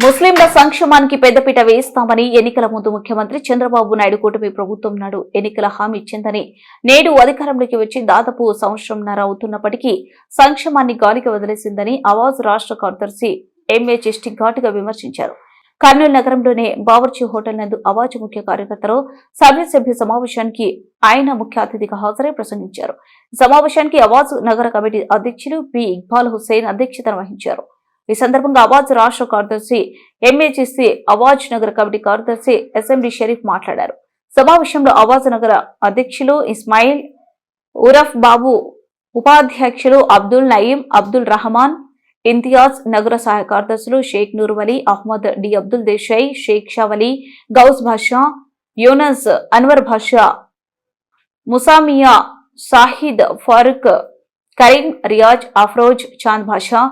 ముస్లింల సంక్షేమానికి పెద్దపీట వేయిస్తామని ఎన్నికల ముందు ముఖ్యమంత్రి చంద్రబాబు నాయుడు కూటమి ప్రభుత్వం నాడు ఎన్నికల హామీ ఇచ్చిందని నేడు అధికారంలోకి వచ్చి దాదాపు సంవత్సరంన్నర అవుతున్నప్పటికీ సంక్షేమాన్ని గాలికి వదిలేసిందని అవాజ్ రాష్ట్ర కార్యదర్శి ఎంఏ చెస్టి ఘాటుగా విమర్శించారు. కర్నూలు నగరంలోనే బావర్చి హోటల్ నందు అవాజ్ ముఖ్య కార్యకర్తలు సభ్య సమావేశానికి ఆయన ముఖ్య అతిథిగా హాజరై ప్రసంగించారు. సమావేశానికి అవాజ్ నగర కమిటీ అధ్యక్షులు పి. ఇక్బాల్ హుసేన్ అధ్యక్షతన వహించారు. ఈ సందర్భంగా అవాజ్ రాష్ట్ర కార్యదర్శి ఎంఏజీసీ అవాజ్ నగర కమిటీ కార్యదర్శి ఎస్ఎండి షరీఫ్ మాట్లాడారు. సమావేశంలో అవాజ్ నగర అధ్యక్షులు ఇస్మాయిల్ ఉరఫ్ బాబు ఉపాధ్యక్షులు అబ్దుల్ నయీం అబ్దుల్ రహమాన్ ఇంతియాజ్ నగర సహాయ కార్యదర్శులు షేక్ నూర్ వలీ అహ్మద్ డి అబ్దుల్ దేశాయ్ షేక్ షావలి గౌస్ భాషా యూనస్ అన్వర్ భాషా ముసామియా సాహిద్ ఫారూక్ కరీం రియాజ్ అఫ్రోజ్ చాంద్ భాషా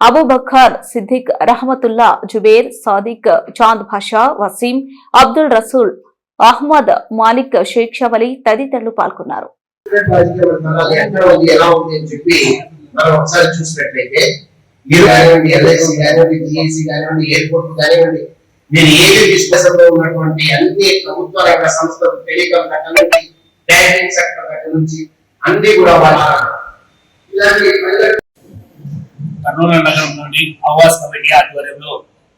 అబూ సిద్దిక్ రహమతుల్లా జుబేర్ సాదిక్ చాంద్ భాషా వసీం అబ్దుల్ రసూల్ అహ్మద్ మాలిక్ షేక్ షవలి తదితరులు పాల్గొన్నారు. మీరు ఏది విశ్వాసంలో ఉన్నటువంటి అన్ని ప్రభుత్వ రంగ సంస్థలు టెలికాం దగ్గర నుంచి బ్యాంకింగ్ సెక్టర్ దగ్గర నుంచి అన్ని కూడా వాళ్ళ ఇలాంటి కర్నూలు నగరంలోని ఆవాస్ కమిటీ ఆధ్వర్యంలో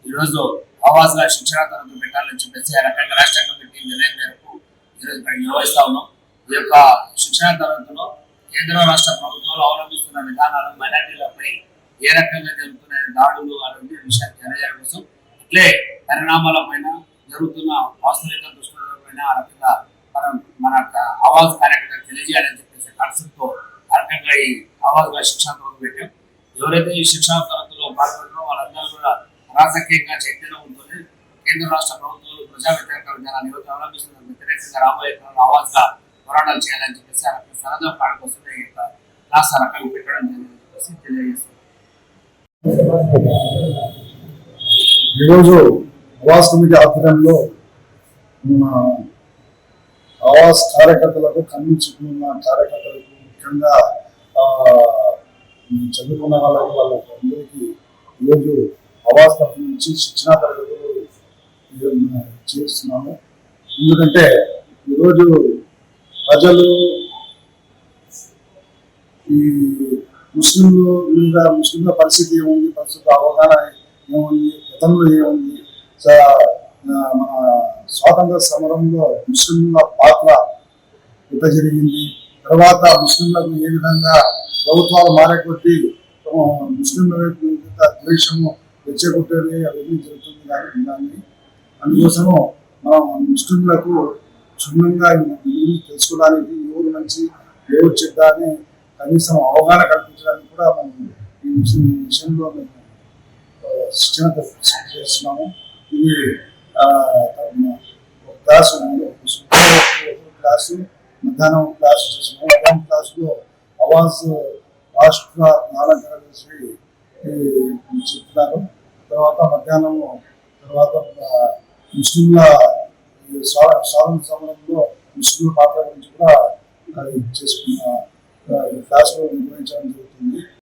ఈరోజు ఆవాస్గా శిక్షణ తరగతి పెట్టాలని చెప్పేసి ఆ రకంగా రాష్ట్ర కమిటీ నిర్ణయం మేరకు ఈరోజు ఇక్కడ నిర్వహిస్తా ఉన్నాం. ఈ యొక్క శిక్షణ తరగతిలో కేంద్ర రాష్ట్ర ప్రభుత్వాలు అవలంబిస్తున్న విధానాలు మైనార్టీలపై ఏ రకంగా జరుగుతున్న దాడులు అలాంటి విషయాన్ని తెలియజేయడం కోసం అట్లే పరిణామాల పైన జరుగుతున్న వాస్తవిక దుష్టుల పైన ఆ రకంగా మనం మన ఆవాజ్ కార్యక్రమం తెలియజేయాలని చెప్పేసి కాన్సెప్ట్తో ఆ రకంగా ఈ ఆవాజ్గా శిక్షణ ఎవరైతే ఈ శిక్షా తరగతిలో పాల్గొన్నారో వాళ్ళందరూ కూడా రాజకీయంగా చైతన్యం ఉంటుంది కేంద్ర రాష్ట్ర ప్రభుత్వాలు ప్రజా వ్యతిరేక విధానాన్ని ఎవరు అవలంబిస్తున్న వ్యతిరేకంగా రాబోయే కాలంలో ఆవాజ్గా పోరాటాలు చేయాలని చెప్పేసి ఆ రకంగా సరదా పాడ కోసం రాష్ట్ర యొక్క రకంగా పెట్టడం జరిగిందని చెప్పేసి తెలియజేస్తుంది ఈరోజు ఆవాస్ కమిటీ ఆధ్వర్యంలో మన ఆవాస్ కార్యకర్తలకు కన్నించుకున్న కార్యకర్తలకు ముఖ్యంగా చదువుకున్న వాళ్ళకి వాళ్ళకి అందరికీ ఈరోజు అవాస్ తరఫు నుంచి శిక్షణ తరగతులు చేస్తున్నాము. ఎందుకంటే ఈరోజు ప్రజలు ఈ ముస్లింలు మీద ముస్లింల పరిస్థితి ఏముంది పరిస్థితి అవగాహన ఏముంది గతంలో ఏముంది? మన స్వాతంత్ర సమరంలో ముస్లింల పాత్ర ఎంత జరిగింది? తర్వాత ముస్లింలకు ఏ విధంగా ప్రభుత్వాలు మారేకొట్టి ముస్లింల వైపు ద్వేషము రెచ్చగొట్టేది అవన్నీ జరుగుతుంది కానీ దాన్ని అందుకోసము మనం ముస్లింలకు క్షుణ్ణంగా తెలుసుకోవడానికి ఎవరు మంచి ఎవరు చెడ్డ అని కనీసం అవగాహన కల్పించడానికి కూడా మనం ఈ ముస్లిం విషయంలో మేము శిక్షణ చేస్తున్నాము. ఇది క్లాసు క్లాసు మధ్యాహ్నం క్లాస్ చేసాము మధ్యాహ్నం క్లాస్లో అవాజ్ రాష్ట్ర జ్ఞాన కార్యదర్శి చెప్తున్నారు తర్వాత మధ్యాహ్నం తర్వాత ముస్లింల సాధన సమయంలో ముస్లింల పాత్ర గురించి కూడా చేసుకున్న ఆ, క్లాసులో నిర్వహించడం